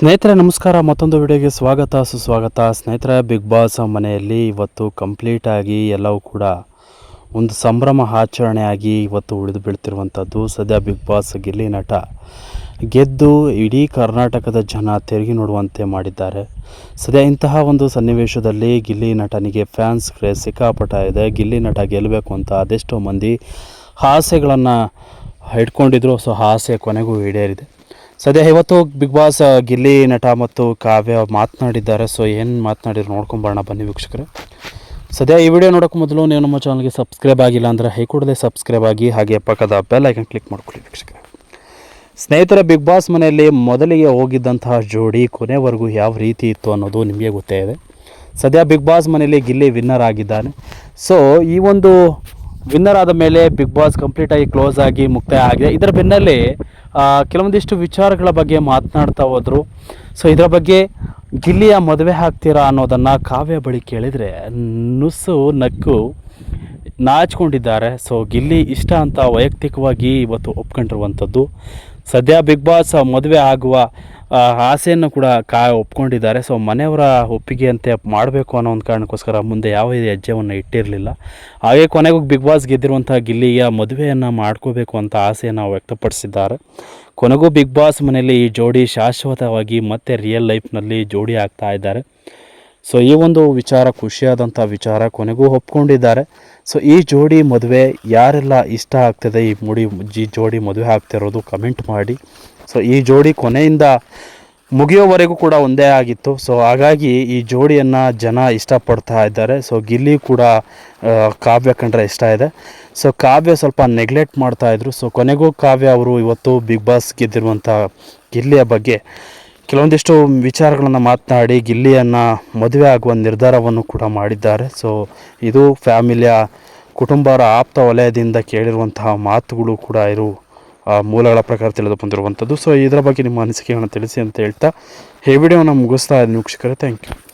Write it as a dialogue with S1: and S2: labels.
S1: ಸ್ನೇಹಿತರೆ, ನಮಸ್ಕಾರ. ಮತ್ತೊಂದು ವಿಡಿಯೋಗೆ ಸ್ವಾಗತ. ಸುಸ್ವಾಗತ. ಸ್ನೇಹಿತರೆ ಬಿಗ್ ಬಾಸ್ ಮನೆಯಲ್ಲಿ ಇವತ್ತು ಕಂಪ್ಲೀಟಾಗಿ ಎಲ್ಲವೂ ಕೂಡ ಒಂದು ಸಂಭ್ರಮ ಆಚರಣೆಯಾಗಿ ಇವತ್ತು ಉಳಿದು ಬೀಳ್ತಿರುವಂಥದ್ದು ಸದ್ಯ ಬಿಗ್ ಬಾಸ್ ಗಿಲ್ಲಿ ನಟ ಗೆದ್ದು ಇಡೀ ಕರ್ನಾಟಕದ ಜನ ತಿರುಗಿ ನೋಡುವಂತೆ ಮಾಡಿದ್ದಾರೆ. ಸದ್ಯ ಇಂತಹ ಒಂದು ಸನ್ನಿವೇಶದಲ್ಲಿ ಗಿಲ್ಲಿ ನಟನಿಗೆ ಫ್ಯಾನ್ಸ್ ಕ್ರೇಜ್ ಸಿಕ್ಕಾಪಟ ಇದೆ. ಗಿಲ್ಲಿ ನಟ ಗೆಲ್ಲಬೇಕು ಅಂತ ಅದೆಷ್ಟೋ ಮಂದಿ ಆಸೆಗಳನ್ನು ಇಟ್ಕೊಂಡಿದ್ರು ಸೊ ಆಸೆ ಕೊನೆಗೂ ಈಡೇರಿದೆ. ಸದ್ಯ ಇವತ್ತು ಬಿಗ್ ಬಾಸ್ ಗಿಲ್ಲಿ ನಟ ಮತ್ತು ಕಾವ್ಯ ಮಾತನಾಡಿದ್ದಾರೆ. ಸೊ ಏನು ಮಾತನಾಡಿದ್ರು ನೋಡ್ಕೊಂಬರೋಣ ಬನ್ನಿ ವೀಕ್ಷಕರು. ಸದ್ಯ ಈ ವಿಡಿಯೋ ನೋಡೋಕೆ ಮೊದಲು ನೀವು ನಮ್ಮ ಚಾನಲ್ಗೆ ಸಬ್ಸ್ಕ್ರೈಬ್ ಆಗಿಲ್ಲ ಅಂದರೆ ಹೈ ಕೂಡಲೇ ಸಬ್ಸ್ಕ್ರೈಬ್ ಆಗಿ, ಹಾಗೆ ಪಕ್ಕದ ಬೆಲ್ ಐಕನ್ ಕ್ಲಿಕ್ ಮಾಡ್ಕೊಳ್ಳಿ ವೀಕ್ಷಕರೇ. ಸ್ನೇಹಿತರ ಬಿಗ್ ಬಾಸ್ ಮನೆಯಲ್ಲಿ ಮೊದಲಿಗೆ ಹೋಗಿದ್ದಂತಹ ಜೋಡಿ ಕೊನೆವರೆಗೂ ಯಾವ ರೀತಿ ಇತ್ತು ಅನ್ನೋದು ನಿಮಗೆ ಗೊತ್ತೇ ಇದೆ. ಸದ್ಯ ಬಿಗ್ ಬಾಸ್ ಮನೆಯಲ್ಲಿ ಗಿಲ್ಲಿ ವಿನ್ನರ್ ಆಗಿದ್ದಾನೆ. ಸೊ ಈ ಒಂದು ವಿನ್ನರ್ ಆದ ಮೇಲೆ ಬಿಗ್ ಬಾಸ್ ಕಂಪ್ಲೀಟಾಗಿ ಕ್ಲೋಸ್ ಆಗಿ ಮುಕ್ತಾಯ ಆಗಿದೆ. ಇದರ ಬೆನ್ನಲ್ಲಿ ಕೆಲವೊಂದಿಷ್ಟು ವಿಚಾರಗಳ ಬಗ್ಗೆ ಮಾತನಾಡ್ತಾ ಹೋದರು. ಸೊ ಇದರ ಬಗ್ಗೆ ಗಿಲ್ಲಿಯ ಮದುವೆ ಹಾಕ್ತೀರಾ ಅನ್ನೋದನ್ನು ಕಾವ್ಯ ಬಳಿ ಕೇಳಿದರೆ ನುಸು ನಕ್ಕು ನಾಚ್ಕೊಂಡಿದ್ದಾರೆ. ಸೊ ಗಿಲ್ಲಿ ಇಷ್ಟ ಅಂತ ವೈಯಕ್ತಿಕವಾಗಿ ಇವತ್ತು ಒಪ್ಕೊಂಡಿರುವಂಥದ್ದು. ಸದ್ಯ ಬಿಗ್ ಬಾಸ್ ಮದುವೆ ಆಗುವ ಆಸೆಯನ್ನು ಕೂಡ ಕಾ, ಒಪ್ಕೊಂಡಿದ್ದಾರೆ. ಸೊ ಮನೆಯವರ ಒಪ್ಪಿಗೆಯಂತೆ ಮಾಡಬೇಕು ಅನ್ನೋ ಒಂದು ಕಾರಣಕ್ಕೋಸ್ಕರ ಮುಂದೆ ಯಾವ ಹೆಜ್ಜೆವನ್ನು ಇಟ್ಟಿರಲಿಲ್ಲ. ಹಾಗೆ ಕೊನೆಗೂ ಬಿಗ್ ಬಾಸ್ ಗೆದ್ದಿರುವಂಥ ಗಿಲ್ಲಿಯ ಮದುವೆಯನ್ನು ಮಾಡ್ಕೋಬೇಕು ಅಂತ ಆಸೆಯನ್ನು ವ್ಯಕ್ತಪಡಿಸಿದ್ದಾರೆ. ಕೊನೆಗೂ ಬಿಗ್ ಬಾಸ್ ಮನೆಯಲ್ಲಿ ಈ ಜೋಡಿ ಶಾಶ್ವತವಾಗಿ ಮತ್ತೆ ರಿಯಲ್ ಲೈಫ್ನಲ್ಲಿ ಜೋಡಿ ಆಗ್ತಾ ಇದ್ದಾರೆ. ಸೊ ಈ ಒಂದು ವಿಚಾರ ಖುಷಿಯಾದಂಥ ವಿಚಾರ ಕೊನೆಗೂ ಒಪ್ಕೊಂಡಿದ್ದಾರೆ. ಸೊ ಈ ಜೋಡಿ ಮದುವೆ ಯಾರೆಲ್ಲ ಇಷ್ಟ ಆಗ್ತದೆ? ಈ ಮುಡಿ, ಈ ಜೋಡಿ ಮದುವೆ ಆಗ್ತಿರೋದು ಕಮೆಂಟ್ ಮಾಡಿ. ಸೊ ಈ ಜೋಡಿ ಕೊನೆಯಿಂದ ಮುಗಿಯೋವರೆಗೂ ಕೂಡ ಒಂದೇ ಆಗಿತ್ತು. ಸೊ ಹಾಗಾಗಿ ಈ ಜೋಡಿಯನ್ನು ಜನ ಇಷ್ಟಪಡ್ತಾ ಇದ್ದಾರೆ. ಸೊ ಗಿಲ್ಲಿ ಕೂಡ ಕಾವ್ಯ ಕಂಡ್ರೆ ಇಷ್ಟ ಇದೆ. ಸೊ ಕಾವ್ಯ ಸ್ವಲ್ಪ ನೆಗ್ಲೆಕ್ಟ್ ಮಾಡ್ತಾ ಇದ್ರು. ಸೊ ಕೊನೆಗೂ ಕಾವ್ಯ ಅವರು ಇವತ್ತು ಬಿಗ್ ಬಾಸ್ ಗೆದ್ದಿರುವಂಥ ಗಿಲ್ಲಿಯ ಬಗ್ಗೆ ಕೆಲವೊಂದಿಷ್ಟು ವಿಚಾರಗಳನ್ನು ಮಾತನಾಡಿ ಗಿಲ್ಲಿಯನ್ನು ಮದುವೆ ಆಗುವ ನಿರ್ಧಾರವನ್ನು ಕೂಡ ಮಾಡಿದ್ದಾರೆ. ಸೊ ಇದು ಫ್ಯಾಮಿಲಿಯ ಕುಟುಂಬರ ಆಪ್ತ ವಲಯದಿಂದ ಕೇಳಿರುವಂತಹ ಮಾತುಗಳು ಕೂಡ ಇರು ಮೂಲಗಳ ಪ್ರಕಾರ ತಿಳಿದು ಬಂದಿರುವಂಥದ್ದು ಸೊ ಇದರ ಬಗ್ಗೆ ನಿಮ್ಮ ಅನಿಸಿಕೆಗಳನ್ನು ತಿಳಿಸಿ ಅಂತ ಹೇಳ್ತಾ, ಈ ವಿಡಿಯೋನ ಮುಗಿಸ್ತಾ ಇದ್ದೀನಿ ವೀಕ್ಷಕರೇ. Thank you